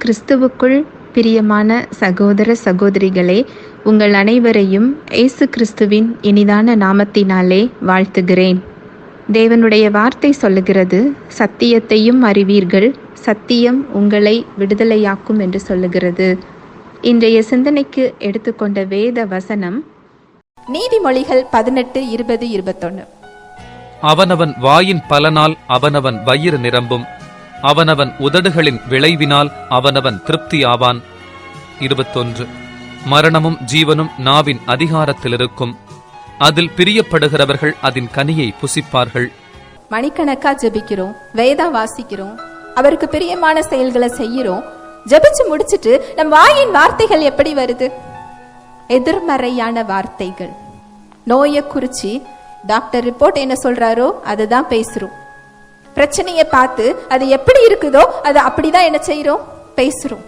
கிறிஸ்துவுக்குள் பிரியமான சகோதர சகோதரிகளே உங்கள் அனைவரையும் இயேசு கிறிஸ்துவின் இனிதான நாமத்தினாலே வாழ்த்துகிறேன். தேவனுடைய வார்த்தை சொல்லுகிறது சத்தியத்தையும் அறிவீர்கள் சத்தியம் உங்களை விடுதலையாக்கும் என்று சொல்லுகிறது. இன்றைய சிந்தனைக்கு எடுத்துக்கொண்ட வேத வசனம் நீதிமொழிகள் பதினெட்டு இருபது இருபத்தொன்னு. அவனவன் வாயின் பலனால் அவனவன் வயிறு நிரம்பும் அவனவன் உதடுகளின் விளைவினால் அவனவன் திருப்தியாவான். இருபத்தொன்று. மரணமும் ஜீவனும் நாவின் அதிகாரத்தில் இருக்கும் அதில் பிரியப்படுகிறவர்கள் அதன் கனியை புசிப்பார்கள். மணிக்கணக்கா ஜெபிக்கிறோம் வேதா வாசிக்கிறோம் அவருக்கு பிரியமான செயல்களை செய்கிறோம். ஜெபிச்சு முடிச்சிட்டு நம் வாயின் வார்த்தைகள் எப்படி வருது? எதிர்மறையான வார்த்தைகள். நோயை குறிச்சு டாக்டர் ரிப்போர்ட் என்ன சொல்றாரோ அதுதான் பேசுறோம். பிரச்சனையை பார்த்து அது எப்படி இருக்குதோ அதை அப்படிதான் என்ன செய்யறோம் பேசுறோம்.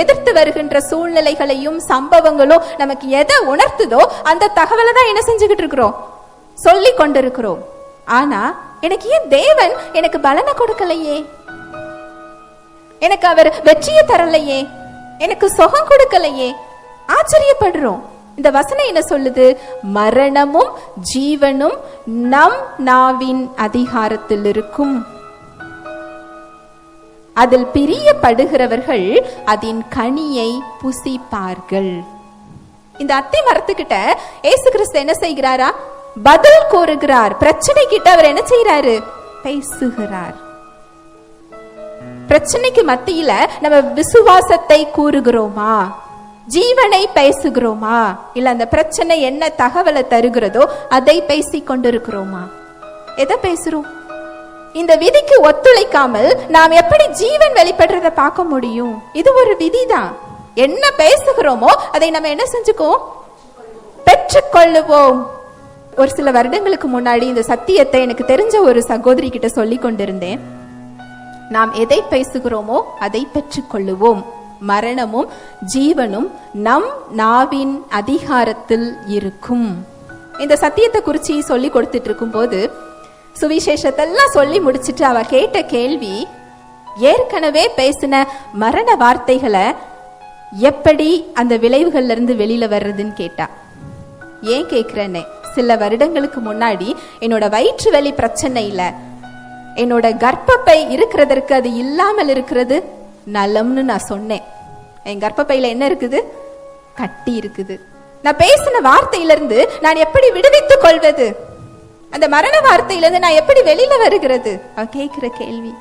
எதிர்த்து வருகின்ற சூழ்நிலைகளையும் சம்பவங்களும் நமக்கு எதை உணர்த்துதோ அந்த தகவலை தான் என்ன செஞ்சுக்கிட்டு இருக்கிறோம்? சொல்லி கொண்டிருக்கிறோம். ஆனா எனக்கு ஏன் தேவன் எனக்கு பலனை கொடுக்கலையே? எனக்கு அவர் வெற்றியை தரலையே? எனக்கு சுகம் கொடுக்கலையே? ஆச்சரியப்படுறோம். இந்த வசனம் என்ன சொல்லுது? மரணமும் ஜீவனும் நம் நாவின் அதிகாரத்தில் இருக்கும். அதில் பிரியப்படுகிறவர்கள் அதன் கனியை புசிப்பார்கள். இந்த அத்தி மரத்துக்கிட்ட ஏசு கிறிஸ்து என்ன செய்கிறாரா? பதில் கூறுகிறார். பிரச்சனை கிட்ட அவர் என்ன செய்யறாரு பேசுகிறார். பிரச்சனைக்கு மத்தியில நம்ம விசுவாசத்தை கூறுகிறோமா? ஜீவனை பேசுகிறோமா? இல்ல அந்த பிரச்சனை என்ன தகவலை தருகிறதோ அதை பேசிக் கொண்டிருக்கிறோமா? எதை பேசுறோம்? இந்த விதிக்கு ஒத்துழைக்காமல் நாம் எப்படி ஜீவன் வெளிப்படுறத பார்க்க முடியும்? இது ஒரு விதிதான். என்ன பேசுகிறோமோ அதை நம்ம என்ன செஞ்சுக்குவோம்? பெற்றுக்கொள்ளுவோம். ஒரு சில வருடங்களுக்கு முன்னாடி இந்த சத்தியத்தை எனக்கு தெரிஞ்ச ஒரு சகோதரி கிட்ட சொல்லி கொண்டிருந்தேன். நாம் எதை பேசுகிறோமோ அதை பெற்றுக்கொள்ளுவோம். மரணமும் ஜீவனும் நம் நாவின் அதிகாரத்தில் இருக்கும். இந்த சத்தியத்தை குறிச்சி சொல்லி கொடுத்துட்டு இருக்கும்போது சுவிசேஷத்தெல்லாம் சொல்லி முடிச்சிட்டு அவ கேட்ட கேள்வி ஏற்கனவே பேசின மரண வார்த்தைகளை எப்படி அந்த விளைவுகள்ல இருந்து வெளியில வர்றதுன்னு கேட்டா. ஏன் கேக்குறேன்னு சில வருடங்களுக்கு முன்னாடி என்னோட வயிற்று வலி பிரச்சனை இல்ல என்னோட கர்ப்பப்பை இருக்கிறதற்கு அது இல்லாமல் இருக்கிறது? நலம்னு நான் சொன்னேன். என் கர்ப்பப்பையில என்ன இருக்குது? கட்டி இருக்குது. நான் பேசின வார்த்தையிலிருந்து நான் எப்படி விடுவித்துக் கொள்வது? அந்த மரண வார்த்தையிலிருந்து நான் எப்படி வெளியில வருகிறது? கேட்கிற கேள்வி.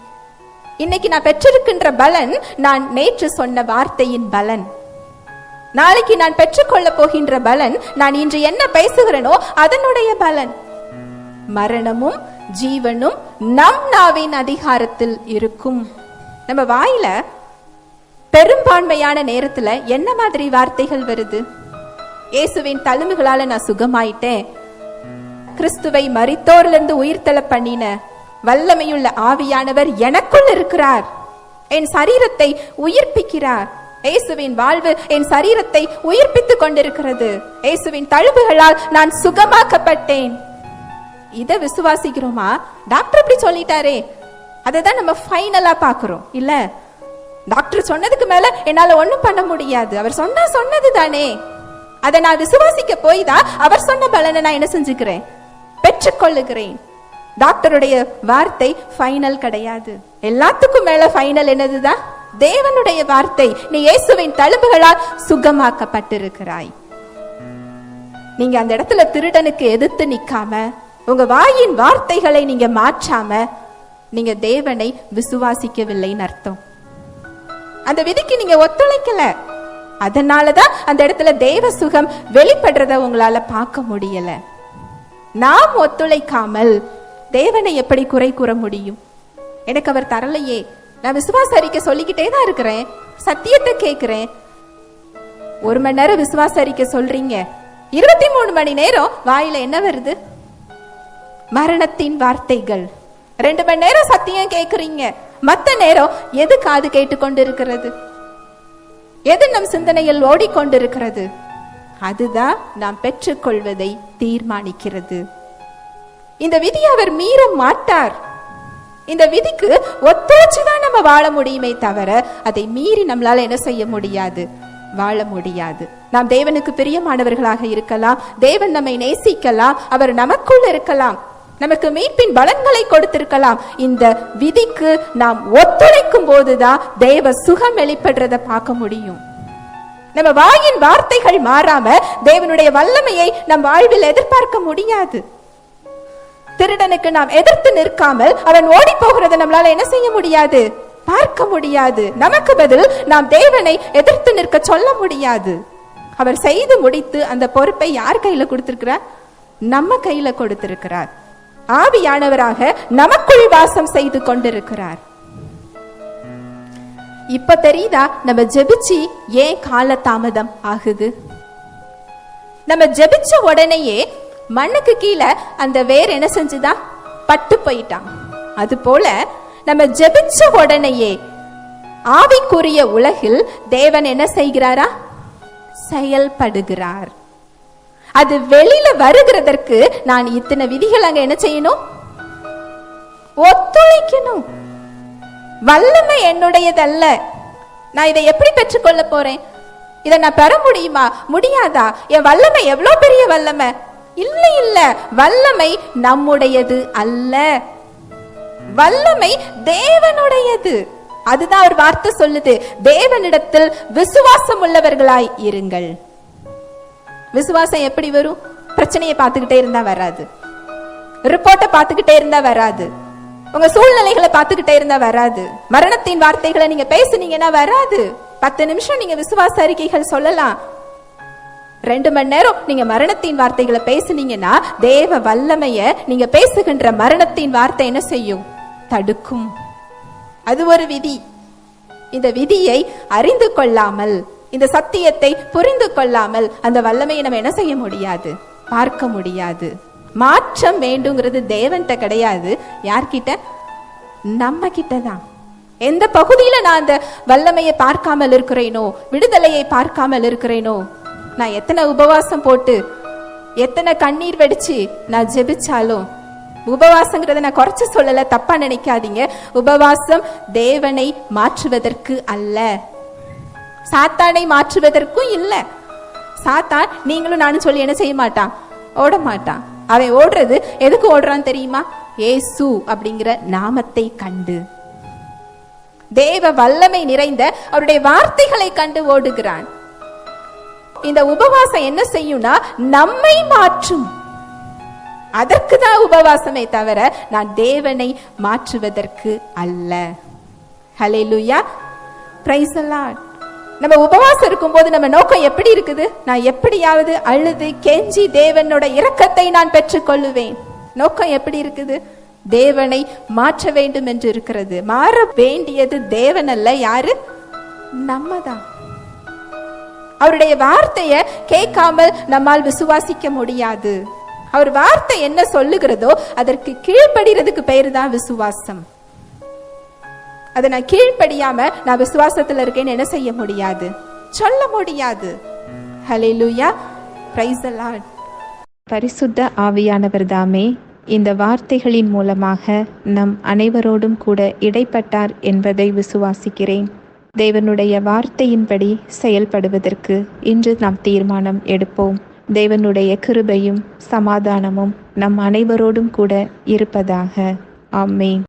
இன்னைக்கு நான் பெற்றிருக்கின்ற பலன் நான் நேற்று சொன்ன வார்த்தையின் பலன். நாளைக்கு நான் பெற்றுக்கொள்ள போகின்ற பலன் நான் இன்று என்ன பேசுகிறேனோ அதனுடைய பலன். மரணமும் ஜீவனும் நம் நாவின் அதிகாரத்தில் இருக்கும். நம்ம வாயில பெரும்பான்மையான நேரத்துல என்ன மாதிரி வார்த்தைகள் வருது? இயேசுவின் தழும்புகளால நான் சுகமாயிட்டேன். கிறிஸ்துவை மரித்தோரிலிருந்து உயிர்த்தெழ பண்ணின வல்லமையுள்ள ஆவியானவர் எனக்குள் இருக்கிறார். என் சரீரத்தை உயிர்ப்பிக்கிறார். இயேசுவின் வாழ்வு என் சரீரத்தை உயிர்ப்பித்துக் கொண்டிருக்கிறது. இயேசுவின் தழும்புகளால் நான் சுகமாக்கப்பட்டேன். இத விசுவாசிக்கிறோமா? டாக்டர் இப்படி சொல்லிட்டாரே. அதை தான் நம்ம ஃபைனலாக பார்க்குறோம். இல்லை? டாக்டர் சொன்னதுக்கு மேல என்னால ஒண்ணும் பண்ண முடியாது. அவர் சொன்னா சொன்னது தானே அதை நான் விசுவாசிக்க போய் தான் அவர் சொன்ன பலனை நான் என்ன செஞ்சுக்கிறேன்? பெற்றுக்கொள்ளுகிறேன். டாக்டருடைய வார்த்தை ஃபைனல் கிடையாது. எல்லாத்துக்கும் மேல ஃபைனல் என்னதுதான் தேவனுடைய வார்த்தை. நீ இயேசுவின் தழும்புகளால் சுகமாக்கப்பட்டிருக்கிறாய். நீங்க அந்த இடத்துல திருடனுக்கு எதிர்த்து நிக்காம உங்க வாயின் வார்த்தைகளை நீங்க மாற்றாம நீங்க தேவனை விசுவாசிக்கவில்லைன்னு அர்த்தம். அந்த விதிக்கு நீங்க ஒத்துழைக்கல. அதனாலதான் அந்த இடத்துல தேவ சுகம் வெளிப்படுறத உங்களால பார்க்க முடியல. நாம் ஒத்துழைக்காமல் தேவனை எப்படி குறை கூற முடியும்? எனக்கு அவர் தரலையே. நான் விசுவாச அறிக்கை சொல்லிக்கிட்டே தான் இருக்கிறேன். சத்தியத்தை கேட்கிறேன். ஒரு மணி நேரம் விசுவாச அறிக்கை சொல்றீங்க. இருபத்தி மூணு மணி நேரம் வாயில என்ன வருது? மரணத்தின் வார்த்தைகள். ரெண்டு மணி நேரம் சத்தியம் கேட்குறீங்க மத்த நேரம் எது காது கேட்டுக்கொண்டு இருக்கிறது எது நம் சிந்தனையில் ஓடிக்கொண்டிருக்கிறது? அதுதான் நாம் பெற்றுக்கொள்வதை தீர்மானிக்கிறது. இந்த விதி அவர் மீற மாட்டார். இந்த விதிக்கு ஒத்துழைச்சுதான் நம்ம வாழ முடியுமே தவிர அதை மீறி நம்மளால என்ன செய்ய முடியாது? வாழ முடியாது. நாம் தேவனுக்கு பிரியமானவர்களாக இருக்கலாம் தேவன் நம்மை நேசிக்கலாம் அவர் நமக்குள் இருக்கலாம். நமக்கு மீட்பின் பலன்களை கொடுத்திருக்கலாம். இந்த விதிக்கு நாம் ஒத்துழைக்கும் போதுதான் தேவ சுகம் வெளிப்படுறத பார்க்க முடியும். நம்ம வாயின் வார்த்தைகள் மாறாம தேவனுடைய வல்லமையை நம் வாழ்வில் எதிர்பார்க்க முடியாது. திருடனுக்கு நாம் எதிர்த்து நிற்காமல் அவன் ஓடி போகிறத நம்மளால என்ன செய்ய முடியாது? பார்க்க முடியாது. நமக்கு பதில் நாம் தேவனை எதிர்த்து நிற்க சொல்ல முடியாது. அவர் செய்து முடித்து அந்த பொறுப்பை யார் கையில கொடுத்திருக்கிறார்? நம்ம கையில கொடுத்திருக்கிறார். ஆவியானவராக நமக்குள் வாசம் செய்து கொண்டிருக்கிறார். இப்ப தெரியுதா நம்ம ஜெபிச்சு ஏன் கால தாமதம் ஆகுது? நம்ம ஜெபிச்ச உடனேயே மண்ணுக்கு கீழே அந்த வேர் என்ன செஞ்சுதா? பட்டு போயிட்டான். அது போல நம்ம ஜெபிச்ச உடனேயே ஆவிக்குரிய உலகில் தேவன் என்ன செய்கிறாரா? செயல்படுகிறார். அது வெளியில வருகிறதற்கு நான் இத்தனை விதிகள் அங்க என்ன செய்யணும்? ஒத்துழைக்கணும். வல்லமை என்னுடையதல்ல. நான் இதை எப்படி பெற்றுக்கொள்ள போறேன்? இதை நான் பெற முடியுமா? முடியாதா? என் வல்லமை எவ்வளவு பெரிய வல்லமை? இல்லை இல்ல. வல்லமை நம்முடையது அல்ல. வல்லமை தேவனுடையது. அதுதான் ஒரு வார்த்தை சொல்லுது. தேவனிடத்தில் விசுவாசம் உள்ளவர்களாய் இருங்கள். விசுவாசம் எப்படி வரும்? பிரச்சனையை பார்த்துக்கிட்டே இருந்தா வராது. ரிப்போர்ட்டை பார்த்துக்கிட்டே இருந்தா வராது. உங்க சூழ்நிலைகளை பார்த்துக்கிட்டே இருந்தா வராது. மரணத்தின் வார்த்தைகளை நீங்க பேசுனீங்கன்னா வராது. பத்து நிமிஷம் நீங்க விசுவாச அறிக்கைகள் சொல்லலாம். ரெண்டு மணி நேரம் நீங்க மரணத்தின் வார்த்தைகளை பேசுனீங்கன்னா தேவ வல்லமைய நீங்க பேசுகின்ற மரணத்தின் வார்த்தை என்ன செய்யும்? தடுக்கும். அது ஒரு விதி. இந்த விதியை அறிந்து கொள்ளாமல் இந்த சத்தியத்தை புரிந்து கொள்ளாமல் அந்த வல்லமையை நம்ம என்ன செய்ய முடியாது? பார்க்க முடியாது. மாற்றம் வேண்டுங்கிறது தேவன்கிட்ட கிடையாது. யார்கிட்ட? நம்ம கிட்ட தான் எந்த பகுதியில நான் அந்த வல்லமையை பார்க்காமல் இருக்கிறேனோ விடுதலையை பார்க்காமல் இருக்கிறேனோ நான் எத்தனை உபவாசம் போட்டு எத்தனை கண்ணீர் வெடிச்சு நான் ஜெபிச்சாலும் உபவாசங்கிறத நான் குறைச்சு சொல்லல தப்பா நினைக்காதீங்க. உபவாசம் தேவனை மாற்றுவதற்கு அல்ல. சாத்தானை மாற்றுவதற்கும் இல்ல. சாத்தான் நீங்களும் நானும் சொல்லி என்ன செய்ய மாட்டான் ஓட மாட்டான் அவன் ஓடுறது எதுக்கு ஓடுறான் தெரியுமா? ஏசு அப்படிங்கிற நாமத்தை கண்டு. தேவ வல்லமை நிறைந்த அவருடைய வார்த்தைகளை கண்டு ஓடுகிறான். இந்த உபவாசம் என்ன செய்யும்னா நம்மை மாற்றும். அதற்கு தான் உபவாசமே தவிர நான் தேவனை மாற்றுவதற்கு அல்ல. ஹalleluya பிரைஸ் நம்ம உபவாசம் இருக்கும்போது நம்ம நோக்கம் எப்படி இருக்குது? நான் எப்படியாவது அழுது கெஞ்சி தேவனோட இரக்கத்தை நான் பெற்றுக்கொள்ளுவேன். நோக்கம் எப்படி இருக்குது? தேவனை மாற்ற வேண்டும் என்று இருக்கிறது. மாற வேண்டியது தேவன் அல்ல யாரு? நம்மதான். அவருடைய வார்த்தைய கேட்காமல் நம்மால் விசுவாசிக்க முடியாது. அவர் வார்த்தை என்ன சொல்லுகிறதோ அதற்கு கீழ்ப்படுகிறதுக்கு பெயர் தான் விசுவாசம். அதை நான் கீழ்ப்படியாம நான் விசுவாசத்துல இருக்கேன்னு என்ன செய்ய முடியாது? சொல்ல முடியாது. ஹலே லூயா பிரைஸ் lord. பரிசுத்த ஆவியானவர் தாமே இந்த வார்த்தைகளின் மூலமாக நம் அனைவரோடும் கூட இடைப்பட்டார் என்பதை விசுவாசிக்கிறேன். தேவனுடைய வார்த்தையின்படி செயல்படுவதற்கு இன்று நாம் தீர்மானம் எடுப்போம். தேவனுடைய கிருபையும் சமாதானமும் நம் அனைவரோடும் கூட இருப்பதாக. ஆமேன்.